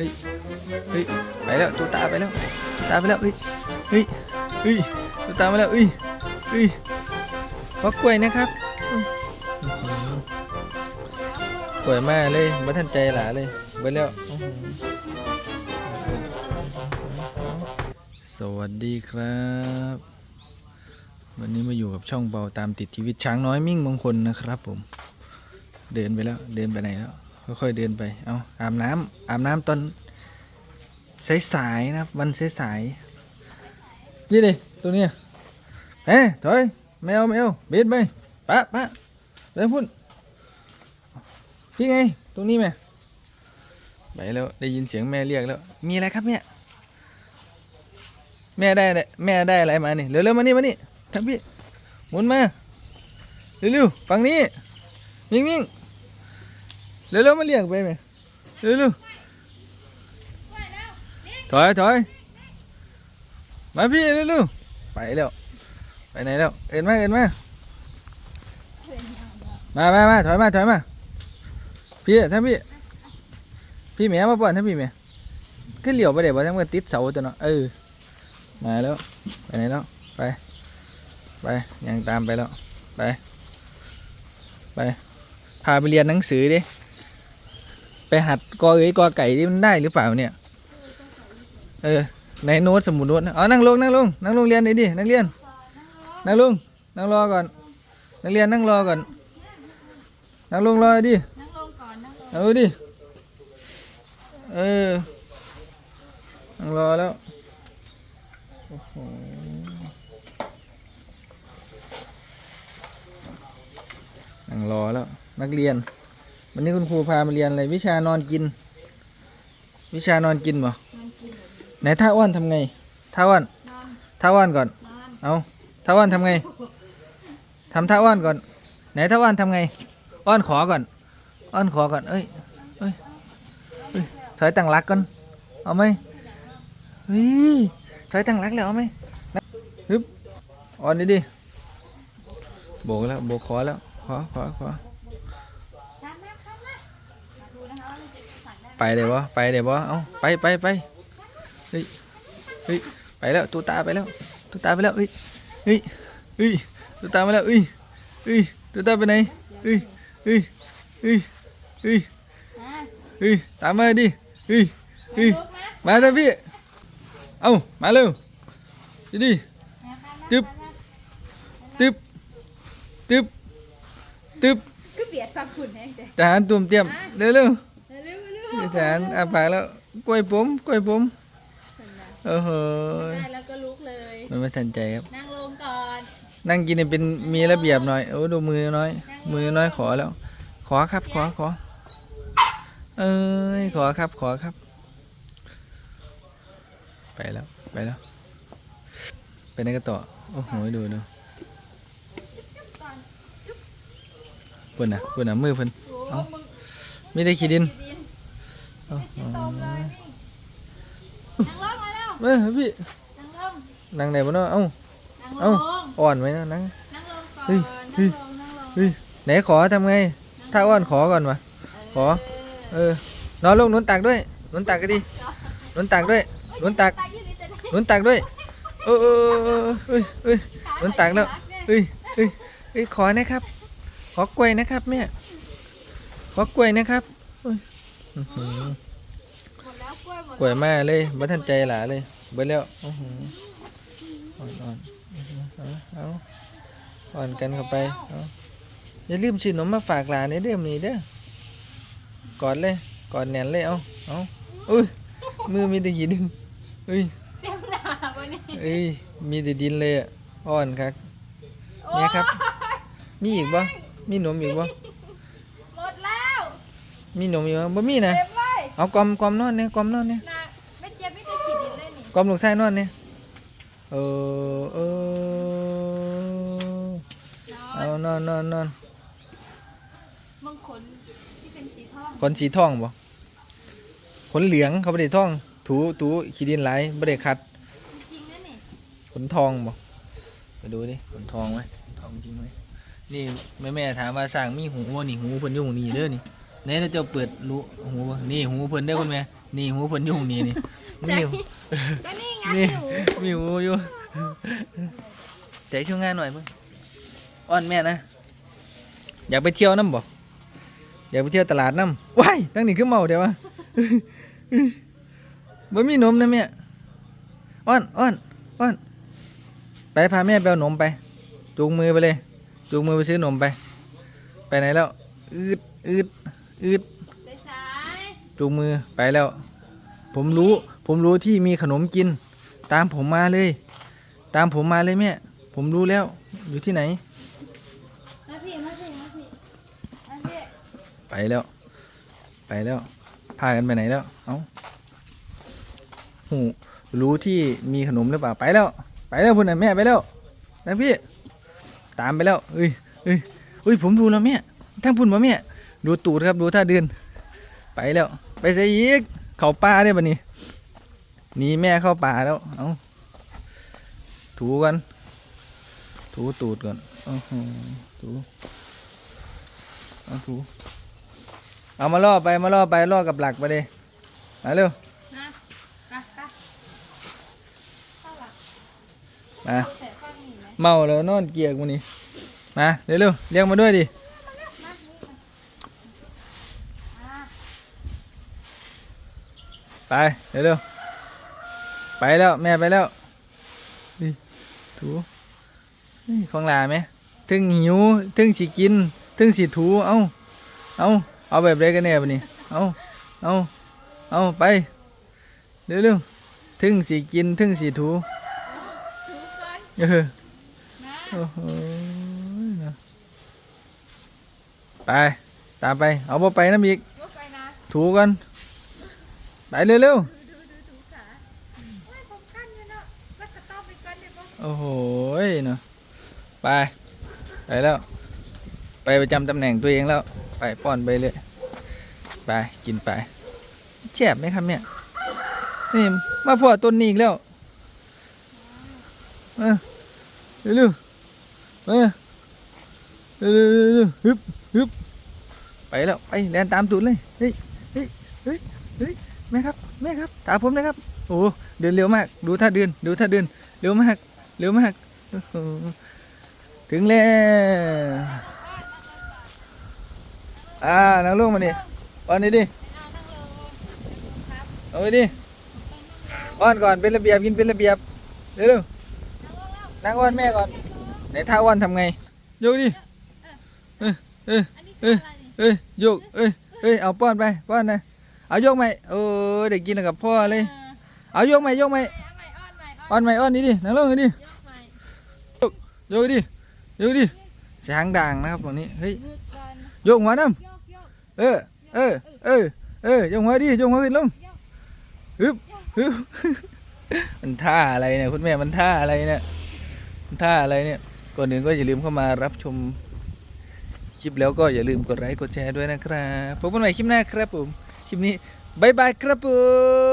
ฮ้ยเฮ้ยไปแล้วตัวตาไปแล้วตาไปแล้วเฮ้ยเฮ้ยเฮ้ยตัวตามาแล้วเฮ้ยเฮ้ยขอกกล้วยนะครับกล้วยมาเลยบ่ทันใจหลาเลยไปแล้วสวัสดีครับ วันนี้มาอยู่กับช่องเบาตามติดชีวิตช้างน้อยมิ่งมงคลนะครับผม เดินไปแล้วเดินไปไหนแล้ว ค่อยๆเดินไป เอาอาบน้ำอาบน้ำตอนสายๆนะครับวันสายๆนี่ดิตรงเนี้ยเฮ้ยถอยแมวแมวเบ็ดไปปะปะไปพุ่นพี่ไง ตรงนี้ไหมไปแล้วได้ยินเสียงแม่เรียกแล้ว มีอะไรครับเนี่ยแม่ได้อะไรแม่ได้อะไรมานี่เร็วๆมานี่มานี่ทับพี่หมุนมาเร็วๆฝั่งนี้มิ่งมิ่งๆ เร็วๆมาเรียกไปไหมเร็วๆถอยถอยมาพี่เร็วๆไปแล้วไปไหนแล้วเอ็นมาเอ็นมามามามาถอยมาถอยมาพี่ท่านพี่พี่แม่มาป่อนท่านพี่แม่ก็เหลียวไปเดี๋ยวว่าทั้งหมดติดเสาตัวเนาะเออมาแล้วไปไหนแล้วไปไปยังตามไปแล้วไปไปพาไปเรียนหนังสือดิ ไปหัดกอเอ้ยกอไก่ที่มันได้หรือเปล่าเนี่ย เออในโน้ตสมุดโน้ตนะอ๋อนั่งลงนั่งลงนั่งลงเรียนหน่อยดินักเรียนนั่งลงนั่งรอก่อน นักเรียนนั่งรอก่อน นั่งลงรอดินั่งลงก่อนนั่งลงเอาดิเออนั่งรอแล้วโอ้โหนั่งรอแล้วนักเรียน วันนี้คุณครูพามาเรียนอะไรวิชานอนกิน วิชานอนกินบ่นอนกินไหนท่าอ้วนทำไงท่าอ้วนนอนท่าอ้วนก่อน นอนเอาท่าอ้วนทำไงทำท่าอ้วนก่อน ไหนท่าอ้วนทำไง อ้อนขอก่อน อ้อนขอก่อน เอ้ยเอ้ยเอ้ยถอยตั้งหลักก่อน เอาไหมวิถอยตั้งหลักแล้วเอาไหมนะฮึบอ่อนดิดิโบกแล้วโบกขอแล้ว ขอขอขอ ข้ามมาข้ามมามาดูนะคะว่าเราจะสั่ง ได้ไหมไปเดี๋ยววะไปเดี๋ยววะเอาไปไปไปเฮ้ยเฮ้ยไปแล้วตัวตาไปแล้วตัวตาไปแล้วเฮ้ยเฮ้ยเฮ้ยตัวตามาแล้วเฮ้ยเฮ้ยตัวตาไปไหนเฮ้ยเฮ้ยเฮ้ยเฮ้ยอ่าเฮ้ยตามมาดิเฮ้ยเฮ้ยลุกนะมาเถอะพี่เอามาเร็วดิดิมาข้ามมาจึ๊บข้ามมาตึ๊บตึ๊บตึ๊บก็เบียดฟังคุณแน่แต่ทหารตุ่มเตรียมเร็วเร็วเร็วเร็วทหารอาปากแล้วกล้วยผมกล้วยผมโอ้โหได้แล้วก็ลุกเลย มันไม่ทันใจครับ นั่งลงก่อน นั่งกินเนี่ยเป็นมีระเบียบหน่อยโอ้ดูมือน้อย มือน้อยขอแล้ว ขอครับ ขอขอ เอ้ยขอครับขอครับ ไปแล้วไปแล้วไปไหนกันต่อโอ้โหดูดูเพิ่นน่ะเพิ่นน่ะมือเพิ่นโอ้เอ้ามึงมีแต่ขี้ดิน ดินโอ้โหตรงเลยนี่นั่งลงมาแล้วเอ้ยพี่นั่งลงนั่งไหนบ่เนาะเอ้านั่งลเอ้างอ่อนไหมเนาะนั่งนั่งลงก่อนเฮ้ยเฮ้นั่ยงลงนั่งลงเฮ้ยไหนขอทำไง ถ้าอ้อนขอก่อนวะ ขอเออนอนลงหนุนตักด้วยหนุนตักก็ดีหนุนตักด้วยหนุนตักตายยืดเลยแต่ไหนหนุนตักด้วยเออเออเออเออเอ้ยเอ้ยหนุนตักแล้ว เอ้ยเอ้ยเอ้ยขอนะครับ ขอกล้วยนะครับแม่ ขอกล้วยนะครับเอ้ยอื้อหือ หมดแล้วกล้วยหมดกล้วยมาเลยบ่ทันใจหลาเลยเบิดแล้วอื้อหืออ่อนอ่อนอื้อหือเอาเอาอ่อนกันเข้าไปเอาอย่าลืมซื้อนมมาฝากหลานเด้อมีเด้อกอดเลยกอดแน่นเลยเอาเอาอุ้ยมือมีแต่หินเอ้ยเต็มหน้าวันนี้เอ้ยมีแต่ดินเลยอะอ่อนครับ เนี่ยครับ มีอีกบ่มีนมอีกบ่หมดแล้ว มีนมอีกบ่บ่มีนะ เต็ม เลยเอากลอมกลอมนอนเนี่ยกลอมนอนเนี่ยนะไม่เจ็บไม่ได้ขีดดินเลยนี่กลอมลูกไส้นอนเนี่ยเออเออเอานอนนอนนอนบางคนที่เป็นสีทองขนสีทองบ่ขนเหลืองเขาบ่ได้ทอง ถูถูขี้ดินไหลบ่ได้ขัด จริงๆนะนี่ขนทองบ่ไปดูดิขนทองไหมทองจริงไหมนี่แม่แม่ๆถามว่าสร้างมีหูบ่นี่หูเพิ่นอยู่หูนี่เด้อนี่ ไหนถ้าเจ้าเปิดรูหูบ่นี่หูเพิ่นเด้อคุณแม่นี่หูเพิ่นยุ่งนี่นี่ใช่นี่ ก็นี่ไงนี่หนูมีหูอยู่ ใจช่วยงานหน่อยเพิ่งอ้อนแม่นะ อยากไปเที่ยวน้ำบ่อยากไปเที่ยวตลาดน้ำว้ายตั้งนี่คือเมาเดี๋ยววะบ่มีนมนะแม่อ้อนอ้อนอ้อนไปพาแม่ไปเอานมไป จูงมือไปเลย จูงมือไปซื้อนมไป ไปไหนแล้ว อืดอืด อืดไปซ้ายจูงมือไปแล้ว ผมรู้ ผมรู้ที่มีขนมกิน ตามผมมาเลย ตามผมมาเลยแม่ ผมรู้แล้ว อยู่ที่ไหนมาพี่มาพี่มาพี่มาพี่ไปแล้ว ไปแล้ว พากันไปไหนแล้ว เอ้าหูรู้ที่มีขนมหรือเปล่า ไปแล้ว ไปแล้วพุ่นน่ะแม่ไปแล้วนะพี่ ตามไปแล้วเอ้ยเอ้ยเอ้ย ผมดูแล้วแม่ทั้งพุ่นวะแม่ ดูตูดครับดูท่าเดิน ไปแล้ว ไปใส่อีก เข้าป่าได้ปะนี่หนีแม่เข้าป่าแล้ว เอ้าถูกัน ถูตูดก่อนโอ้โหถูเอาถูเอามาล่อไปมาล่อไปล่อกับหลักไปเลยมาเร็วนะไปไปเข้าหลังมาเสร็จข้างนี้ไหมเมาแล้วนอนเกียกมันนี่มาเร็วเร็วๆเรียกมาด้วยดิ มานี่มาอ่า ไปเร็วเร็วๆไปแล้วแม่ไปแล้วดิถูนี่ของลาไหมถึงหิวถึงสิกินถึงสิถูเอาเอาเอาแบบไรกันแน่ปะนี่เอาเอาเอาไปเร็วเร็วๆถึงสิกินถึงสิถูเออโอ้โหไปตามไปเอาบ่ไปน้ำอีกถูกัน ไปเร็วดูดูดูถูขาเฮ้ยผมกั้นอยู่เนาะก็สต๊อปไปก่อนเดี๋ยวผมๆโอ้โหเนาะไป ไปแล้ว ไปประจำตำแหน่งตัวเองแล้ว ไปป้อนไปเลย ไปกินไปแฉบไหมครับเนี่ยนี่มาพ่อต้นนี้อีกแล้วเออเร็วๆเออเร็วๆๆๆฮึบฮึบไปแล้วไปแลนตามตูดเลยเฮ้ยเฮ้ยเฮ้ยเฮ้ย แม่ครับแม่ครับตามผมนะครับโอ้เดินเร็วมาก ดูท่าเดินดูท่าเดินเร็วมากเร็วมากถึงแล้วอ่านั่งลงมาดิอ้อนนี่ดิเอานั่งลงครับเอาไปดิอ้อนก่อนเป็นระเบียบกินเป็นระเบียบเร็วๆนั่งอ้อนแม่ก่อนไหนท่าอ้อนทำไงโยกดิเออเอออันนี้คืออเอ้ยโยกเอ้ยเอ้ยเอาป้อนไปป้อนนะ เอาโยกไหมโอ้ยได้กินกับพ่อเลย เอาโยกไหมโยกไหมเออเอาใหม่อ้อนใหม่อ้อนอ้อนไหมอ้อนนี่ดินั่งลงดิยกใหม่โยกดิโยกดิช้างด่างนะครับตรงนี้เฮ้ยมือก่อนโยกหัวน้โยกโยกำเออเออเออเออโยกหัวดิโยกหัวขึ้นลงฮึบฮึบมันท่าอะไรเนี่ยคุณแม่มันท่าอะไรเนี่ยมันท่าอะไรเนี่ยก่อนอื่นก็อย่าลืมเข้ามารับชมคลิปแล้วก็อย่าลืมกดไลค์กดแชร์ด้วยนะครับพบกันใหม่คลิปหน้าครับผม คลิปนี้บายบายครับผม